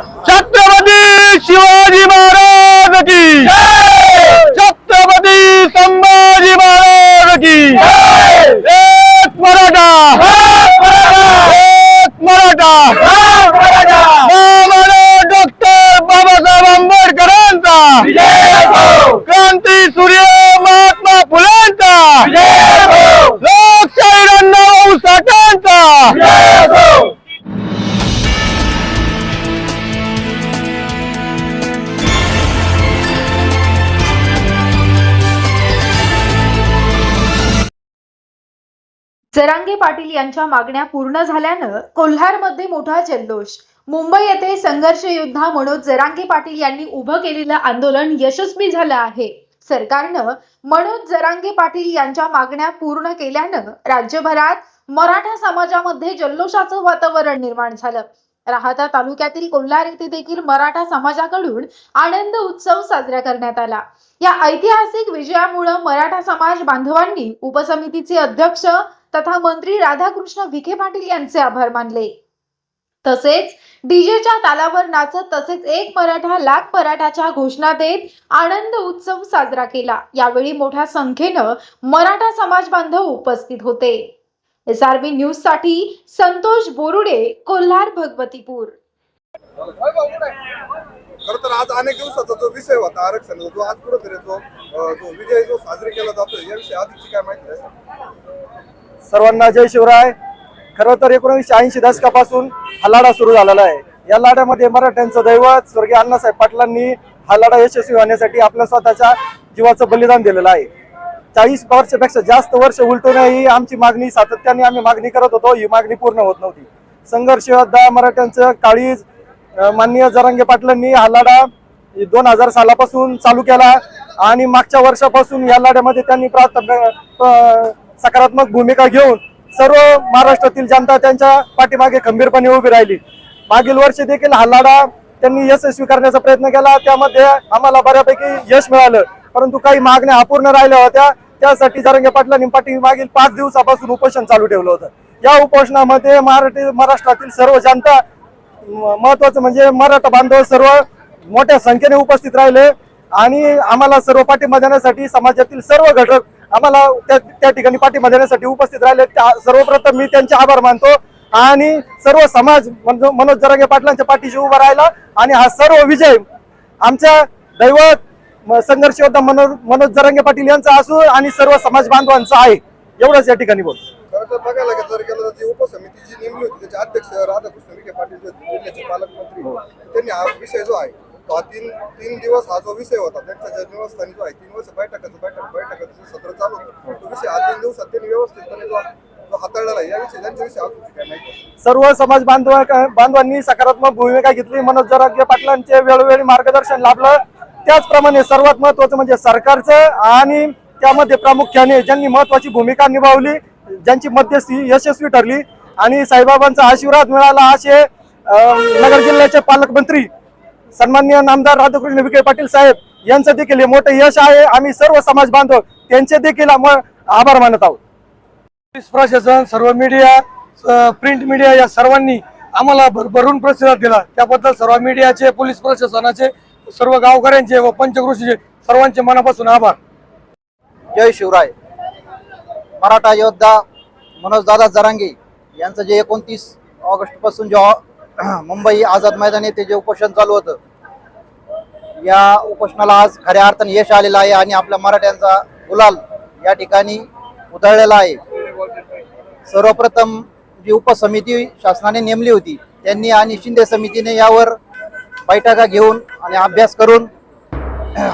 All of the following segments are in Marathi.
छत्रपती शिवाजी महाराज की। छत्रपती संभाजी महाराज की। एक मराठा। एक मराठा। जरांगे पाटील यांच्या मागण्या पूर्ण झाल्यानं कोल्हारमध्ये मोठा जल्लोष. मुंबई येथे संघर्ष योद्धा मनोज जरांगे पाटील यांनी उभं केलेलं आंदोलन यशस्वी झालं आहे. सरकारनं मनोज जरांगे पाटील यांच्या मागण्या पूर्ण केल्यानं राज्यभरात मराठा समाजामध्ये जल्लोषाचं वातावरण निर्माण झालं. राहता तालुक्यातील कोल्हार येथे देखील मराठा समाजाकडून आनंद उत्सव साजरा करण्यात आला. या ऐतिहासिक विजयामुळे मराठा समाज बांधवांनी उपसमितीचे अध्यक्ष तथा मंत्री राधाकृष्ण विखे पाटील यांचे आभार मानले. तसेच डीजेच्या तालावर नाचत तसेच एक मराठा लाख मराठाच्या घोषणा देत आनंद उत्सव साजरा केला. यावेळी मोठ्या संख्येनं मराठा समाज बांधव उपस्थित होते. एस आर बी न्यूजसाठी संतोष बोरुडे कोल्हार भगवतीपूर. खर तर आज अनेक दिवसाचा जो विषय होता आरक्षणाचा जो आज कुठेतरी जो जो विजय जो साजरी केला जातो याविषयी अधिकची काय माहिती आहे? सर्वांना जय शिवराय. खरं तर एकोणीसशे ऐंशी दशकापासून हा लढा सुरू झालेला आहे. या लढ्यामध्ये मराठ्यांचं दैवत स्वर्गीय अण्णासाहेब पाटलांनी हा लढा यशस्वी होण्यासाठी आपल्या स्वतःच्या जीवाचं बलिदान दिलेलं आहे. चाळीस वर्षापेक्षा जास्त वर्ष उलटूनही आमची मागणी सातत्याने आम्ही मागणी करत होतो. ही मागणी पूर्ण होत नव्हती. संघर्ष योद्धा मराठ्यांचं काळीज माननीय जरांगे पाटलांनी हा लढा दोन हजार सालापासून चालू केला आणि मागच्या वर्षापासून या लढ्यामध्ये त्यांनी प्राथमिक सकारात्मक भूमिका घेऊन सर्व महाराष्ट्रातील जनता त्यांच्या पाठीमागे खंबीरपणे उभी राहिली. मागील वर्षी देखील हा लढा त्यांनी यशस्वी करण्याचा प्रयत्न केला. त्यामध्ये आम्हाला बऱ्यापैकी यश मिळालं. परंतु काही मागण्या अपूर्ण राहिल्या होत्या. त्यासाठी जरंगे पाटलांनी पाठी मागील पाच दिवसापासून उपोषण चालू ठेवलं होतं. या उपोषणामध्ये मराठी महाराष्ट्रातील सर्व जनता महत्वाचं म्हणजे मराठा बांधव सर्व मोठ्या संख्येने उपस्थित राहिले. आणि आम्हाला सर्व पाठिंबा देण्यासाठी समाजातील सर्व घटक आम्हाला त्या त्या ठिकाणी पाठिंबा देण्यासाठी उपस्थित राहिले. त्या- सर्वप्रथम मी त्यांचे आभार मानतो. आणि सर्व समाज मनोज जरांगे पाटलांच्या पाठीशी उभा राहिला. आणि हा सर्व विजय आमच्या दैवत संघर्ष योद्धा मनोज मनोज जरांगे पाटील यांचा असू आणि सर्व समाज बांधवांचा आहे. एवढंच या ठिकाणी बोल खरं तर बघायला गेलं जर गेलं तर ती उपसमिती जी नेमली होती त्याचे अध्यक्ष राधाकृष्ण विखे पाटील जे जिल्ह्याचे पालकमंत्री त्यांनी हा विषय जो आहे तो हा तीन तीन दिवस हा जो विषय होता जो आहे तीन वर्ष बैठकाचं बैठक बैठकाचं सत्र चालू होतं. तो विषय हा तीन दिवसात त्यांनी व्यवस्थितपणे जो? सर्व समाज बांधव बांधवांनी सकारात्मक भूमिका घेतली. मनोज जरांगे पाटलांचे वेळोवेळी मार्गदर्शन लाभलं. त्याचप्रमाणे सर्वात महत्वाचं म्हणजे सरकारचं आणि त्यामध्ये प्रामुख्याने ज्यांनी महत्वाची भूमिका निभावली ज्यांची मध्यस्थी यशस्वी ठरली आणि साईबाबांचा आशीर्वाद मिळाला असे नगर जिल्ह्याचे पालकमंत्री सन्मान्य नामदार राधाकृष्ण विखे पाटील साहेब यांचं देखील हे मोठं यश आहे. आम्ही सर्व समाज बांधव त्यांचे देखील आभार मानत आहोत. पोलीस प्रशासन सर्व मीडिया प्रिंट मीडिया या सर्वांनी आम्हाला भरभरून प्रतिसाद दिला. त्याबद्दल सर्व मीडियाचे पोलीस प्रशासनाचे सर्व गावकऱ्यांचे व पंचकृषीचे सर्वांचे मनापासून आभार. जय शिवराय. मराठा योद्धा मनोज दादा जरांगे यांचं जे एकोणतीस ऑगस्टपासून जे मुंबई आझाद मैदान येथे जे उपोषण चालू होतं या उपोषणाला आज खऱ्या अर्थाने यश आलेलं आहे आणि आपल्या मराठ्यांचा गुलाल या ठिकाणी उधळलेला आहे. सर्वप्रथम जी उपसमिती शासनाने नेमली होती त्यांनी आणि शिंदे समितीने यावर बैठका घेऊन आणि अभ्यास करून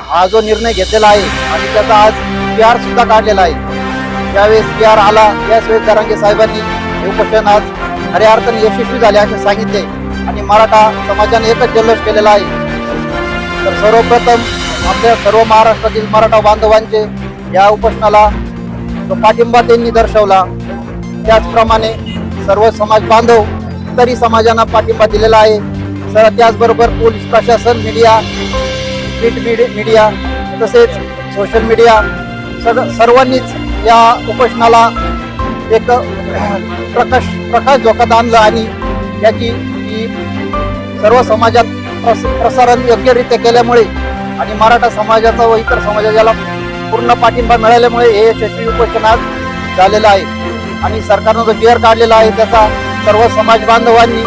हा जो निर्णय घेतलेला आहे आणि त्याचा आज पी आर सुद्धा काढलेला आहे. ज्यावेळेस पी आर आला. त्याच वेळेस साहेबांनी हे उपोषण आज खऱ्या अर्थाने यशस्वी झाले असे सांगितले आणि मराठा समाजाने एकच जल्लोष केलेला आहे. तर सर्वप्रथम आपल्या सर्व महाराष्ट्रातील मराठा बांधवांचे या उपोषणाला जो पाठिंबा त्यांनी दर्शवला त्याचप्रमाणे सर्व समाज बांधव इतरही समाजांना पाठिंबा दिलेला आहे. तर त्याचबरोबर पोलीस प्रशासन मीडिया प्रिंट मीडिया मीडिया तसेच सोशल मीडिया सग सर्वांनीच या उपोषणाला एक प्रकाश प्रकाश झोकात आणलं आणि याची ही सर्व समाजात प्रस- प्रसारण योग्यरित्या केल्यामुळे आणि मराठा समाजाचा व इतर समाजाला पूर्ण पाठिंबा मिळाल्यामुळे हे यशस्वी उपोषण आज झालेलं आहे. आणि सरकारनं जो गेअर काढलेला आहे त्याचा सर्व समाज बांधवांनी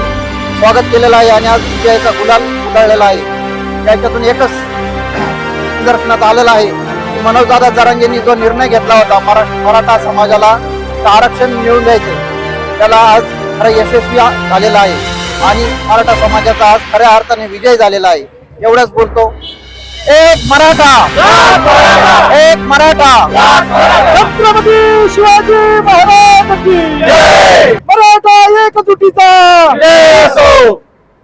स्वागत केलेलं आहे आणि आज विजयाचा गुलाल उधळलेला आहे. त्याच्यातून एकच निदर्शनात आलेलं आहे की मनोजदादा जरांगेंनी जो निर्णय घेतला होता मरा मराठा समाजाला आरक्षण मिळवून द्यायचं. त्याला आज खरं यशस्वी झालेला आहे. आणि मराठा समाजाचा आज खऱ्या अर्थाने विजय झालेला आहे. एवढंच बोलतो. एक मराठा. एक मराठा. छत्रपती शिवाजी महाराज की मराठा एकजुटीचा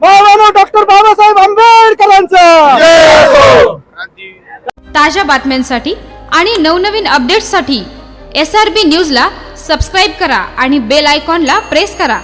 महामानव डॉक्टर बाबासाहेब आंबेडकरांचा! ताज्या बातम्यांसाठी आणि नवनवीन अपडेट्ससाठी एस आर बी न्यूजला सबस्क्राईब करा आणि बेल आयकॉनला प्रेस करा.